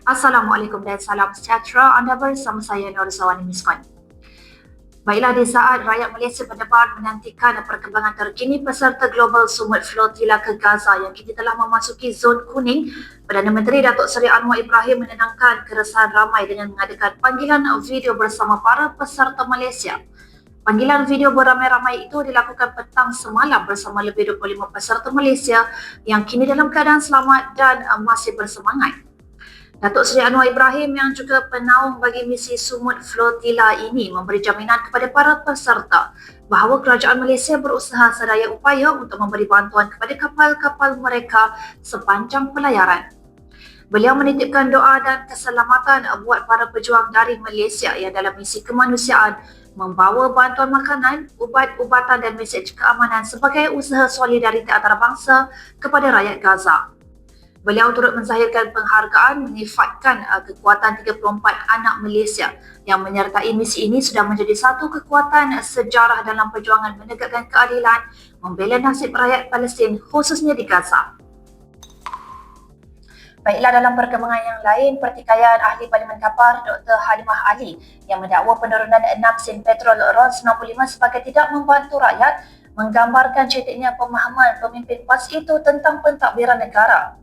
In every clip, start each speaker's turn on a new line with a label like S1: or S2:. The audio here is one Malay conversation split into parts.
S1: Assalamualaikum dan salam sejahtera. Anda bersama saya Nur Zawani Miskon. Baiklah di saat rakyat Malaysia berdebar menantikan perkembangan terkini peserta Global Summit Flotilla ke Gaza yang kini telah memasuki zon kuning, Perdana Menteri Datuk Seri Anwar Ibrahim menenangkan keresahan ramai dengan mengadakan panggilan video bersama para peserta Malaysia. Panggilan video beramai-ramai itu dilakukan petang semalam bersama lebih 25 peserta Malaysia yang kini dalam keadaan selamat dan masih bersemangat. Datuk Seri Anwar Ibrahim yang juga penaung bagi misi Sumut Flotilla ini memberi jaminan kepada para peserta bahawa kerajaan Malaysia berusaha sedaya upaya untuk memberi bantuan kepada kapal-kapal mereka sepanjang pelayaran. Beliau menitipkan doa dan keselamatan buat para pejuang dari Malaysia yang dalam misi kemanusiaan membawa bantuan makanan, ubat-ubatan dan mesej keamanan sebagai usaha solidariti antarabangsa kepada rakyat Gaza. Beliau turut menzahirkan penghargaan menyifatkan uh, kekuatan 34 anak Malaysia yang menyertai misi ini sudah menjadi satu kekuatan sejarah dalam perjuangan menegakkan keadilan membela nasib rakyat Palestin khususnya di Gaza. Baiklah dalam perkembangan yang lain, pertikaian ahli Parlimen Kapar Dr. Halimah Ali yang mendakwa penurunan 6 sen petrol RON 95 sebagai tidak membantu rakyat menggambarkan ceteknya pemahaman pemimpin PAS itu tentang pentadbiran negara.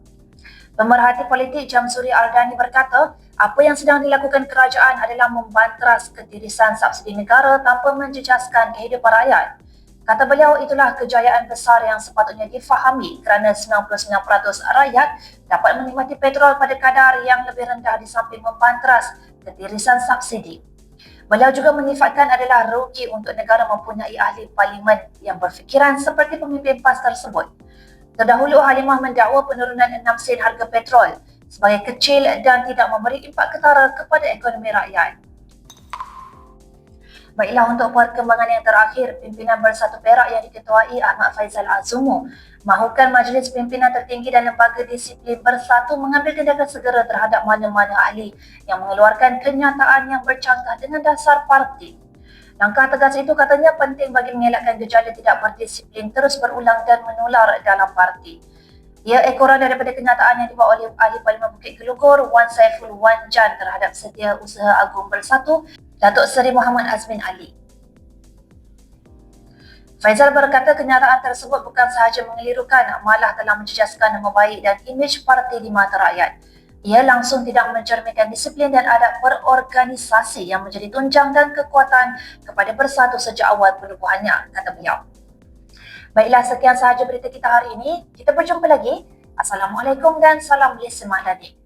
S1: Pemerhati politik Jamsuri Aldani berkata, apa yang sedang dilakukan kerajaan adalah membantras ketirisan subsidi negara tanpa menjejaskan kehidupan rakyat. Kata beliau, itulah kejayaan besar yang sepatutnya difahami kerana 99% rakyat dapat menikmati petrol pada kadar yang lebih rendah di samping membantras ketirisan subsidi. Beliau juga menyifatkan adalah rugi untuk negara mempunyai ahli parlimen yang berfikiran seperti pemimpin PAS tersebut. Terdahulu Halimah mendakwa penurunan 6 sen harga petrol sebagai kecil dan tidak memberi impak ketara kepada ekonomi rakyat. Baiklah untuk perkembangan yang terakhir, pimpinan Bersatu Perak yang diketuai Ahmad Faizal Azumu mahukan majlis pimpinan tertinggi dan lembaga disiplin bersatu mengambil tindakan segera terhadap mana-mana ahli yang mengeluarkan kenyataan yang bercanggah dengan dasar parti. Langkah tegas itu katanya penting bagi mengelakkan gejala tidak berdisiplin terus berulang dan menular dalam parti. Ia ekoran daripada kenyataan yang dibuat oleh ahli Parlimen Bukit Gelugor Wan Saiful Wan Jan terhadap setia usaha agung bersatu Datuk Seri Muhammad Azmin Ali. Faizal berkata kenyataan tersebut bukan sahaja mengelirukan malah telah menjejaskan nama baik dan imej parti di mata rakyat. Ia langsung tidak mencerminkan disiplin dan adab berorganisasi yang menjadi tunjang dan kekuatan kepada bersatu sejak awal penubuhannya, kata beliau. Baiklah, sekian sahaja berita kita hari ini. Kita berjumpa lagi. Assalamualaikum dan salam Malaysia Mahdani.